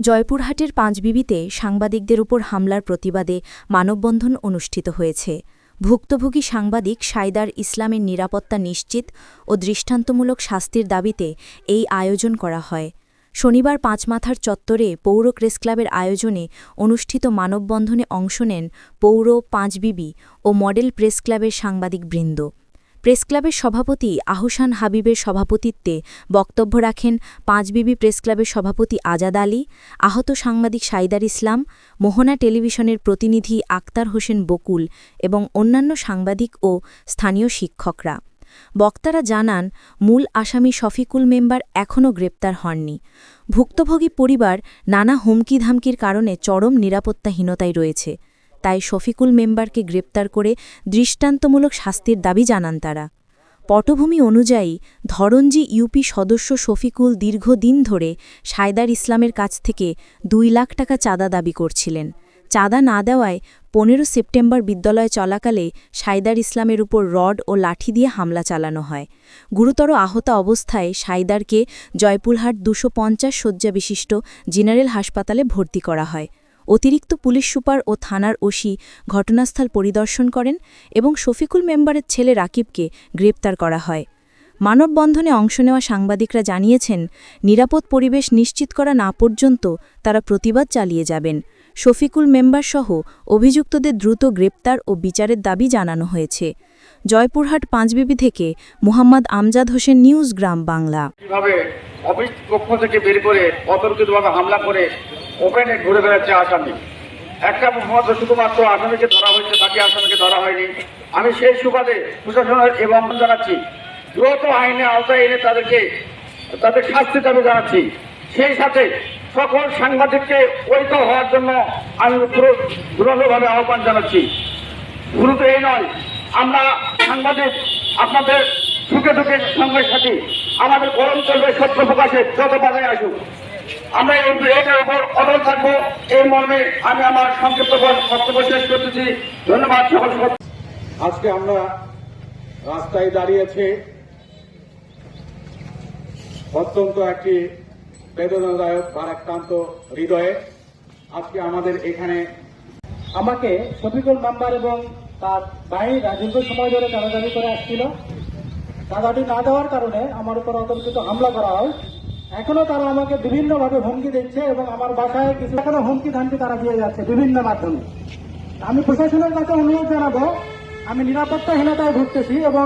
জয়পুরহাটের পাঁচবিবিতে সাংবাদিকদের উপর হামলার প্রতিবাদে মানববন্ধন অনুষ্ঠিত হয়েছে। ভুক্তভোগী সাংবাদিক সাইদার ইসলামের নিরাপত্তা নিশ্চিত ও দৃষ্টান্তমূলক শাস্তির দাবিতে এই আয়োজন করা হয়। শনিবার পাঁচমাথার চত্বরে পৌর প্রেসক্লাবের আয়োজনে অনুষ্ঠিত মানববন্ধনে অংশ নেন পৌর, পাঁচবিবি ও মডেল প্রেসক্লাবের সাংবাদিকবৃন্দ। প্রেসক্লাবের সভাপতি আহসান হাবিবের সভাপতিত্বে বক্তব্য রাখেন পাঁচবিবি প্রেসক্লাবের সভাপতি আজাদ আলী, আহত সাংবাদিক সাইদার ইসলাম, মোহনা টেলিভিশনের প্রতিনিধি আক্তার হোসেন বকুল এবং অন্যান্য সাংবাদিক ও স্থানীয় শিক্ষকরা। বক্তারা জানান, মূল আসামি শফিকুল মেম্বার এখনও গ্রেপ্তার হননি। ভুক্তভোগী পরিবার নানা হুমকি-ধামকির কারণে চরম নিরাপত্তাহীনতায় রয়েছে। তাই শফিকুল মেম্বারকে গ্রেপ্তার করে দৃষ্টান্তমূলক শাস্তির দাবি জানান তারা। পটভূমি অনুযায়ী ধরঞ্জি ইউপি সদস্য শফিকুল দীর্ঘদিন ধরে সায়দার ইসলামের কাছ থেকে দুই লাখ টাকা চাঁদা দাবি করছিলেন। চাঁদা না দেওয়ায় পনেরো সেপ্টেম্বর বিদ্যালয় চলাকালে সাইদার ইসলামের উপর রড ও লাঠি দিয়ে হামলা চালানো হয়। গুরুতর আহত অবস্থায় সাইদারকে জয়পুরহাট দুশো পঞ্চাশ শয্যা বিশিষ্ট জেনারেল হাসপাতালে ভর্তি করা হয়। অতিরিক্ত পুলিশ সুপার ও থানার ওসি ঘটনাস্থল পরিদর্শন করেন এবং শফিকুল মেম্বারের ছেলে রাকিবকে গ্রেপ্তার করা হয়। মানববন্ধনে অংশ নেওয়া সাংবাদিকরা জানিয়েছেন, নিরাপদ পরিবেশ নিশ্চিত করা না পর্যন্ত তারা প্রতিবাদ চালিয়ে যাবেন। শফিকুল মেম্বারসহ অভিযুক্তদের দ্রুত গ্রেপ্তার ও বিচারের দাবি জানানো হয়েছে। জয়পুরহাট পাঁচবিবি থেকে মোহাম্মদ আমজাদ হোসেন নিউজ, গ্রাম বাংলা। অফিস বের করে বেড়াচ্ছে একটা মাত্র শুধুমাত্র আসামিকে ধরা হয়েছে, বাকি আসামিকে ধরা হয়নি। আমি সেই সুবাদে প্রশাসনের এবং জানাচ্ছি। দ্রুত আইনে আওতায় এনে তাদেরকে, তাদের শাস্তি দাবি জানাচ্ছি। সেই সাথে সকল সাংবাদিককে ঐক্য হওয়ার জন্য আমি দৃঢ়ভাবে আহ্বান জানাচ্ছি। গুরুত্ব এই নয়, আমরা সাংবাদিক আপনাদের সুখে দুঃখে সঙ্গে সাথী। আমাদের গরম চলবে সত্য প্রকাশে যত বাধায় আসুক। আমরা এই এটার উপর অটল থাকব, এই মর্মে আমি আমার সংক্ষিপ্ত বক্তব্য শেষ করতেছি। ধন্যবাদ সকল আজকে আমরা রাস্তায় দাঁড়িয়েছি। অত্যন্ত একটি বেদনাদায়ক ভারাক্রান্ত হৃদয়ে আজকে আমাদের এখানে আমাকে শফিকুল মেম্বার এবং তার ভাইরা দীর্ঘ সময় ধরে চাঁদাদাবি করে আসছিল। চাঁদাটি না দেওয়ার কারণে আমার উপর অতর্কিত হামলা করা হয়। এখনও তারা আমাকে বিভিন্নভাবে হুমকি দিচ্ছে এবং আমার বাসায় কিছু এখনও হুমকি ধামকি তারা দিয়ে যাচ্ছে বিভিন্ন মাধ্যমে। আমি প্রশাসনের কাছে অনুরোধ জানাব, আমি নিরাপত্তাহীনতায় ভুগতেছি এবং